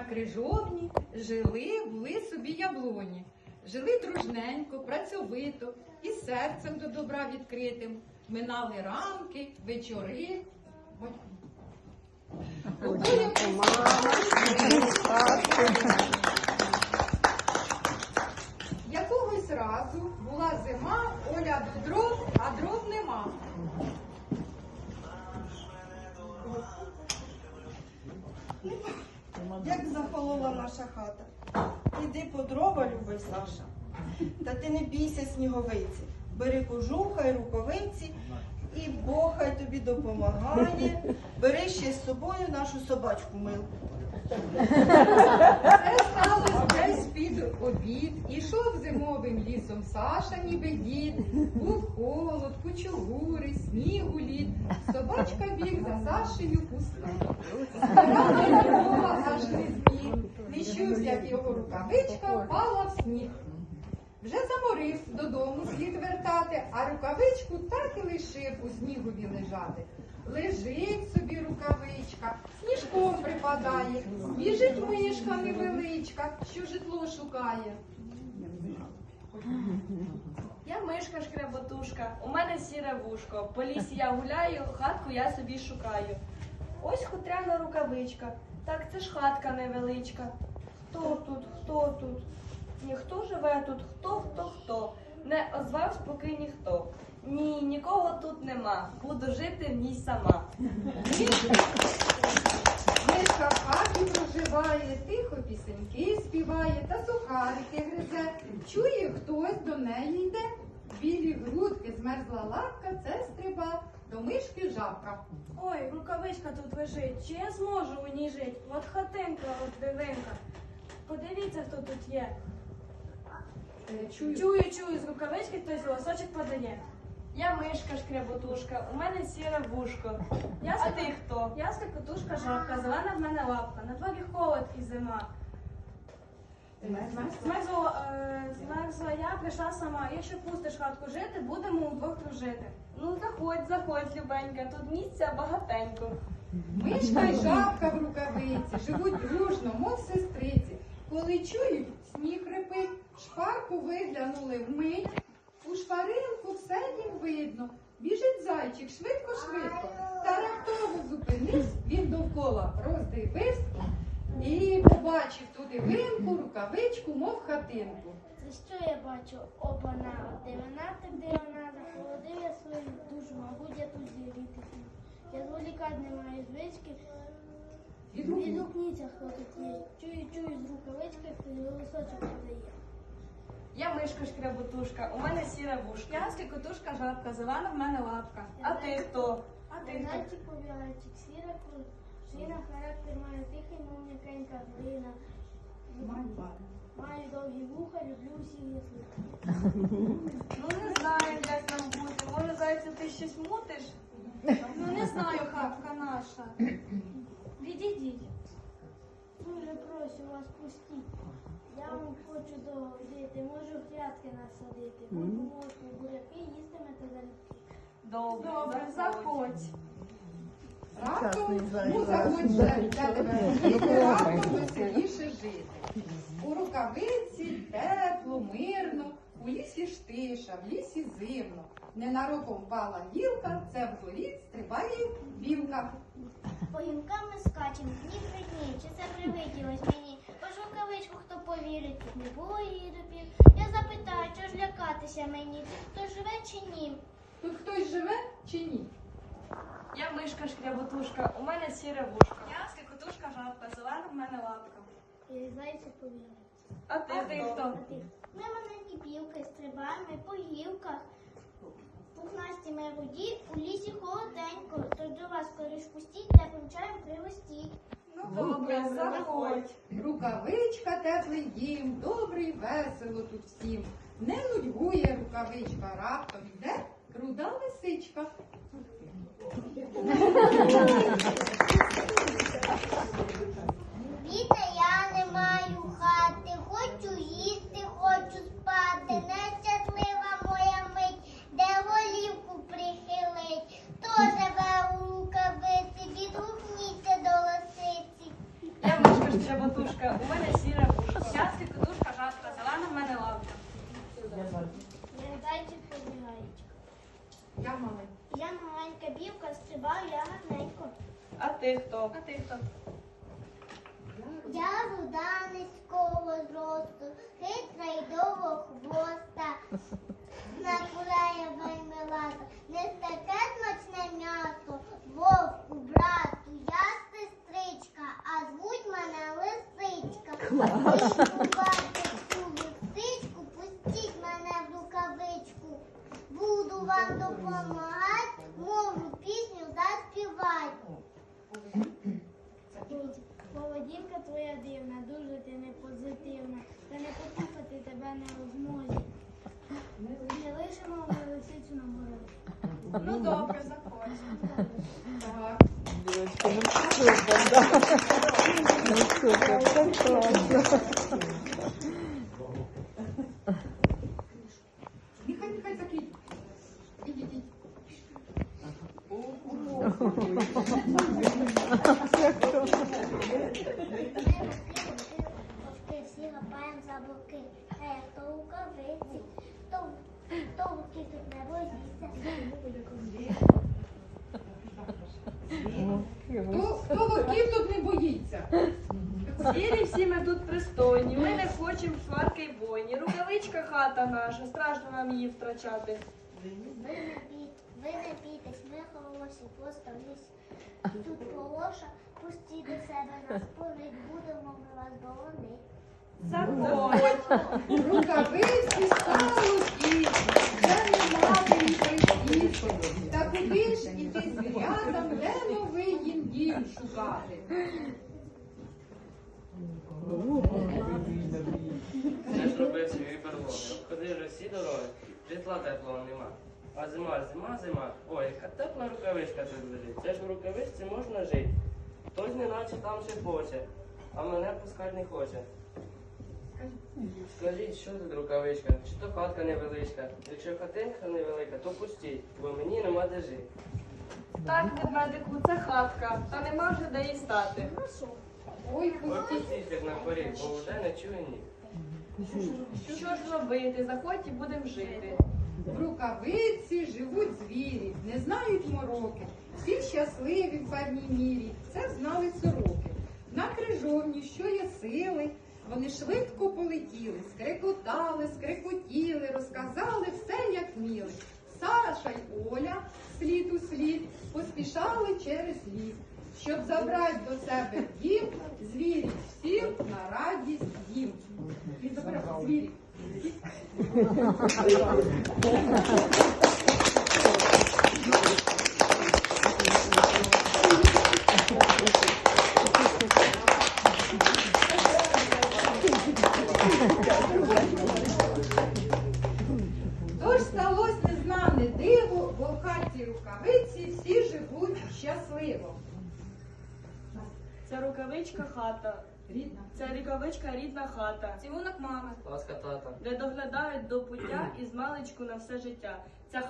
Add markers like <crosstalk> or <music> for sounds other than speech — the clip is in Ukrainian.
на крижовні жили, були собі яблуні. Жили дружненько, працьовито і серцем до добра відкритим. Минали ранки, вечори. Якогось разу була зима, Оля до дров, а дров нема. Як захолола наша хата. Іди по дрова, любий Саша. Та ти не бійся сніговиці. Бери кожуха й рукавиці, і Бог хай тобі допомагає. Бери ще з собою нашу собачку милку. Обід. Ішов зимовим лісом Саша, ніби дід. Був холод, кучугури, снігу лід. Собачка біг за Сашею пуста. Збирала не збіг. Не чувся, як його рукавичка впала в сніг. Вже заморився додому слід вертати, а рукавичку так і лишив у снігові лежати. Лежить собі рукавичка, сніжком припадає, біжить мишка невеличка, що житло шукає. Я мишка шкреботушка, у мене сіре вушко. По лісі я гуляю, хатку я собі шукаю. Ось хутряна рукавичка. Так це ж хатка невеличка. Хто тут, хто тут? Ніхто живе тут, хто, хто, хто. Не озвавсь поки ніхто. Ні, нікого тут нема. Буду жити в ній сама. Мишка в хаті проживає, тихо пісеньки співає та сухарики гризе. Чує, хтось до неї йде. Білі грудки змерзла лапка, це стриба, до мишки жабка. Ой, рукавичка тут лежить. Чи я зможу у ній жити? От хатинка, от дивинка. Подивіться, хто тут є. Е, Чую, Чую, чую, з рукавички хтось голосочок подає. Я мишка шкряботушка, у мене сіре вушко. Я а ти хто? Я скрипотушка жабка, зелена в мене лапка, на дворі холод і зима. Змерзла, е, я, прийшла сама. Якщо пустиш хатку жити, будемо удвох дружити. Ну заходь, заходь, любенька, тут місця багатенько. Мишка й жабка в рукавиці, живуть дружно, мов сестриці. Коли чують, сніг репить, шпарку виглянули вмить. У шпаринку все їм видно. Біжить зайчик швидко-швидко. Та раптово зупинився, він довкола роздивився і побачив ту дивинку, рукавичку, мов хатинку. Це що я бачу? Обана, дивина так дивина, захолодив я свою душу, мабуть, я тут зіріти. Я зволікати не маю звички, Відгукнув. відгукніться, є. Чую, чую з рукавички, голосочок подає. Я мишка шкряботушка, у мене сіре вушко. Я скрипотушка жабка, зелена в мене лапка. А ти хто? А ти хто? Зайчик побігайчик, сіра шина, характер має тихий, мов м'якенька глина. Маю довгі вуха, люблю всіх ясних. Ну не знаю, як нам бути. Може, зайцю, ти щось мутиш? Ну не знаю, хатка наша. Прошу вас пустіть. Я вам хочу довго можу грядки насадити. Можу моркву, буряки, їстимете залюбки. Добре, Добре, заходь. Раптом, ну заходь вже, для тебе жити, раптом веселіше жити. У рукавиці тепло, мирно, у лісі ж тиша, в лісі зимно. Ненароком впала гілка, це в горі стрибає білка. По гілкам ми скачем, дні три дні, чи це привиділось мені? Ось рукавичку, хто повірить, тут не було її допів. Я запитаю, чого ж лякатися мені? Тут хто живе чи ні? Тут хтось живе чи ні? Я мишка шкряботушка, у мене сіре вушко. Я скрипотушка жабка, зелена в мене лапка. І зайці повірить. А ти, ти хто? А ти? Ми маленькі білки, стрибаємо по гілках. Пухнасті ми руді, у лісі холоденько, тож до вас скоріш пустіть, теплим чаєм пригостіть. Ну добре, заходь. Рукавичка теплий дім, добрий, весело тут всім. Не нудьгує рукавичка, раптом йде руда лисичка. Віта, я не маю хати, хочу їсти, хочу спати. Нещаслива моя мить, де голівку прихилить. Хто живе у рукавиці, відгукніться до лисиці. Я мишка шкряботушка, у мене сіре вушко. Я світлодушка, жатка, зелена в мене лавка. Зайчик побігаєчка. Я маленька. Я маленька білка, стрибаю я гарненько. А ти хто? А ти хто? Я руда низького зросту, хитра й довго хвоста. На вельми лата, не таке смачне м'ясо, вовку, брату, я сестричка, а звуть мене лисичка. Бачите цю лисичку, пустіть мене в рукавичку. Буду вам допомагати, пісню заспівати. Поведінка твоя дивна, дуже ти не позитивна, та не потухати тебе не змозі. Не лишимо ми лисицю на. Ну добре, заходь. Так. Дівочка, ну супер, да. Ну супер, так класно. Всі лапаємо за боки. А як то рукавиці, то, вовки тут не боїться. Хто, вовків тут не боїться? Звірі всі ми тут пристойні, ми не хочемо сварки й бойні. Рукавичка хата наша, страшно нам її втрачати. Ви не бійтесь, ми хороші, просто ліс. Тут полоша, пустіть до себе нас, полить, будемо ми вас боронити. Заходь. Рукавиці вже нема їм. Та куди ж іти звірятам, де новий їм дім шукати? Це ж робив свій берлоги. Обходи вже всі дороги, житла теплого нема. А зима, зима, зима. Ой, яка тепла рукавичка тут лежить. Це ж в рукавичці можна жити. Хтось неначе там ще хоче, а мене пускати не хоче. Скажіть, що тут рукавичка? Чи то хатка невеличка? Якщо хатинка невелика, то пустіть, бо мені нема де жити. Так, ведмедику, це хатка, та нема вже де їй стати. Ой, Ой, пустіть. пустіть як на поріг, бо вже не чую ні. Що ж робити? Заходь і будемо жити. В рукавиці живуть звірі, не знають мороки. Всі щасливі в певній мірі. Це знали сороки. На крижовні, що є сили, вони швидко полетіли, скрекотали, скрекотіли, розказали все, як вміли. Саша й Оля слід у слід поспішали через ліс, щоб забрати до себе дім звірів всім на радість їм. І забрати. Тож сталося незнане диво, бо в хаті рукавиці всі живуть щасливо. Це рукавичка хата. Рідна. Це рікавичка рідна хата, Цілунок мами. Ласка тата. де доглядають до пуття <clears throat> і з маличку на все життя. Ця